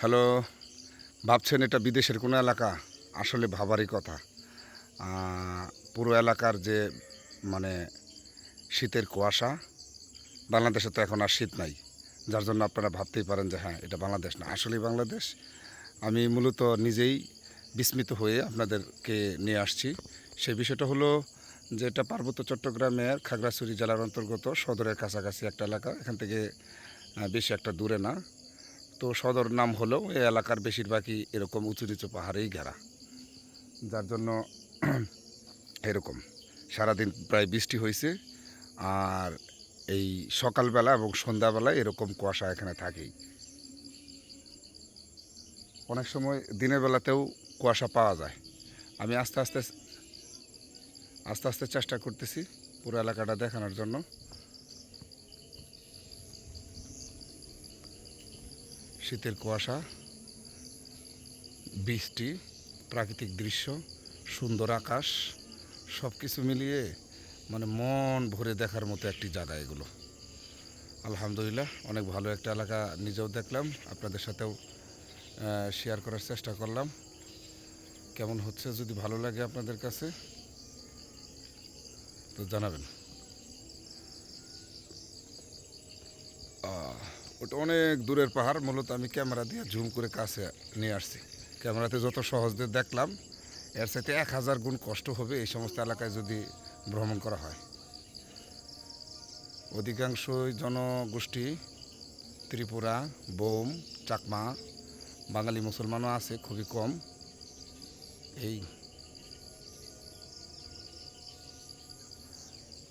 Hello, ভাবছেন এটা বিদেশের কোনো এলাকা? আসলে ভাবারই কথা। পুরো এলাকার যে মানে শীতের কুয়াশা, বাংলাদেশে তো এখন আর শীত নাই। যার জন্য আপনারা ভাবতেই পারেন যে হ্যাঁ এটা বাংলাদেশ না। আসলেই বাংলাদেশ। আমি মূলত নিজেই বিস্মিত হয়ে আপনাদেরকে নিয়ে আসছি। সেই বিষয়টা হলো যে এটা পার্বত্য চট্টগ্রামের খাগড়াছড়ি জেলার অন্তর্গত, সদরের কাছাকাছি একটা এলাকা। এখান থেকে বেশি একটা দূরে না। তো সদর নাম হলেও এই এলাকার বেশিরভাগই এরকম উঁচু নিচু পাহাড়েই ঘেরা। যার জন্য এরকম। সারাদিন প্রায় বৃষ্টি হয়েছে আর এই সকালবেলা এবং সন্ধ্যাবেলা এরকম কুয়াশা এখানে থাকেই। অনেক সময় দিনের বেলাতেও কুয়াশা পাওয়া যায়। আমি আস্তে আস্তে আস্তে আস্তে চেষ্টা করতেছি পুরো এলাকাটা দেখানোর জন্য। শীতের কুয়াশা, বৃষ্টি, প্রাকৃতিক দৃশ্য, সুন্দর আকাশ সব কিছু মিলিয়ে মানে মন ভরে দেখার মতো একটি জায়গা এগুলো। আলহামদুলিল্লাহ, অনেক ভালো একটা এলাকা নিজেও দেখলাম, আপনাদের সাথেও শেয়ার করার চেষ্টা করলাম। কেমন হচ্ছে যদি ভালো লাগে আপনাদের কাছে, তো জানাবেন। ওটা অনেক দূরের পাহাড়, মূলত আমি ক্যামেরা দিয়ে জুম করে কাছে নিয়ে আসছি। ক্যামেরাতে যত সহজ দেখলাম, এর সাথে এক হাজার গুণ কষ্ট হবে এই সমস্ত এলাকায় যদি ভ্রমণ করা হয়। অধিকাংশই জনগোষ্ঠী, ত্রিপুরা, বোম, চাকমা, বাঙালি মুসলমানও আছে, খুবই কম। এই।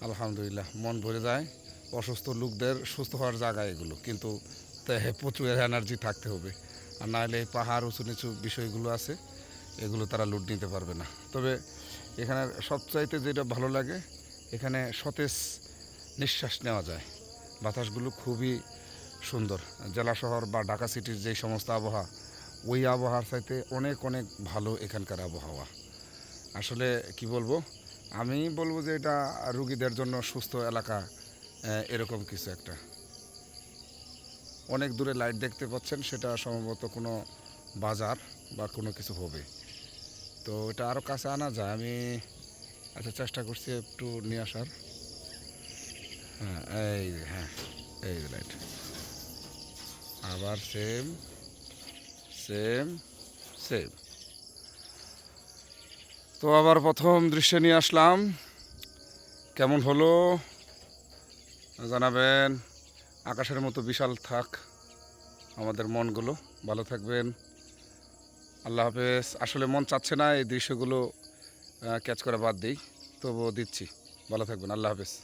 আলহামদুলিল্লাহ, মন ভরে যায়। অসুস্থ লোকদের সুস্থ হওয়ার জায়গা এগুলো। কিন্তু প্রচুর এনার্জি থাকতে হবে। আর নাহলে পাহাড় উঁচু নিচু বিষয়গুলো আছে, এগুলো তারা লুট নিতে পারবে না। তবে এখানে সবচাইতে যেটা ভালো লাগে, এখানে সতেজ নিঃশ্বাস নেওয়া যায়। বাতাসগুলো খুবই সুন্দর। জেলা শহর বা ঢাকা সিটির যে সমস্ত আবহাওয়া, ওই আবহাওয়ার চাইতে অনেক অনেক ভালো এখানকার আবহাওয়া। আসলে কি বলব? আমি বলব যে এটা রুগীদের জন্য সুস্থ এলাকা এরকম কিছু একটা। অনেক দূরে লাইট দেখতে পাচ্ছেন, সেটা সম্ভবত কোনো বাজার বা কোনো কিছু হবে। তো এটা আরও কাছে আনা যায়, আমি আচ্ছা চেষ্টা করছি একটু নিয়ে আসার। হ্যাঁ এই হ্যাঁ এই লাইট আবার সেম সেম সেম তো আবার প্রথম দৃশ্যে নিয়ে আসলাম। কেমন হলো? জানাবেন, আকাশের মতো বিশাল থাক আমাদের মনগুলো। ভালো থাকবেন। আল্লাহ হাফেজ। আসলে মন চাচ্ছে না এই দৃশ্যগুলো ক্যাচ করা বাদ দিই। তবুও দিচ্ছি। ভালো থাকবেন। আল্লাহ হাফেজ।